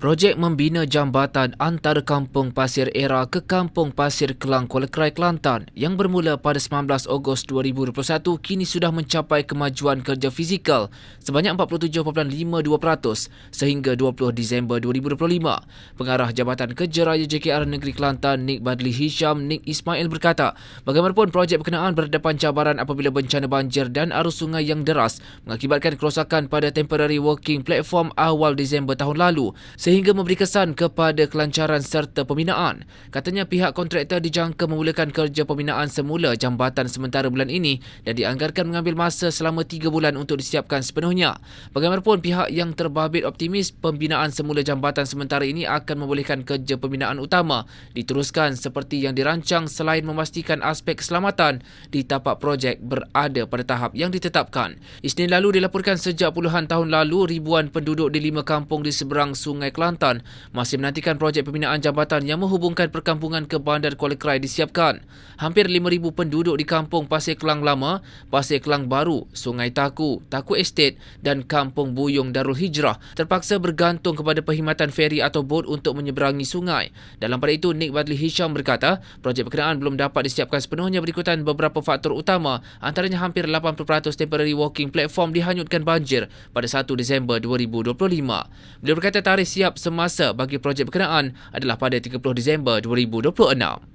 Projek membina jambatan antara Kampung Pasir Era ke Kampung Pasir Kelang Kuala Krai Kelantan yang bermula pada 19 Ogos 2021 kini sudah mencapai kemajuan kerja fizikal sebanyak 47.52% sehingga 20 Disember 2025. Pengarah Jabatan Kerja Raya JKR Negeri Kelantan Nik Badli Hisham Nik Ismail berkata, bagaimanapun projek berkenaan berhadapan cabaran apabila bencana banjir dan arus sungai yang deras mengakibatkan kerosakan pada temporary working platform awal Disember tahun lalu sehingga memberi kesan kepada kelancaran serta pembinaan. Katanya pihak kontraktor dijangka memulakan kerja pembinaan semula jambatan sementara bulan ini dan dianggarkan mengambil masa selama tiga bulan untuk disiapkan sepenuhnya. Bagaimanapun pihak yang terbabit optimis pembinaan semula jambatan sementara ini akan membolehkan kerja pembinaan utama diteruskan seperti yang dirancang selain memastikan aspek keselamatan di tapak projek berada pada tahap yang ditetapkan. Isnin lalu dilaporkan sejak puluhan tahun lalu ribuan penduduk di lima kampung di seberang Sungai masih menantikan projek pembinaan jambatan yang menghubungkan perkampungan ke Bandar Kuala Krai disiapkan. Hampir 5,000 penduduk di kampung Pasir Kelang Lama, Pasir Kelang Baru, Sungai Taku, Taku Estate dan Kampung Buyung Darul Hijrah terpaksa bergantung kepada perkhidmatan feri atau bot untuk menyeberangi sungai. Dalam pada itu, Nick Badli Hisham berkata, projek berkenaan belum dapat disiapkan sepenuhnya berikutan beberapa faktor utama antaranya hampir 80% temporary walking platform dihanyutkan banjir pada 1 Disember 2025. Beliau berkata tarikh siap semasa bagi projek berkenaan adalah pada 30 Disember 2026.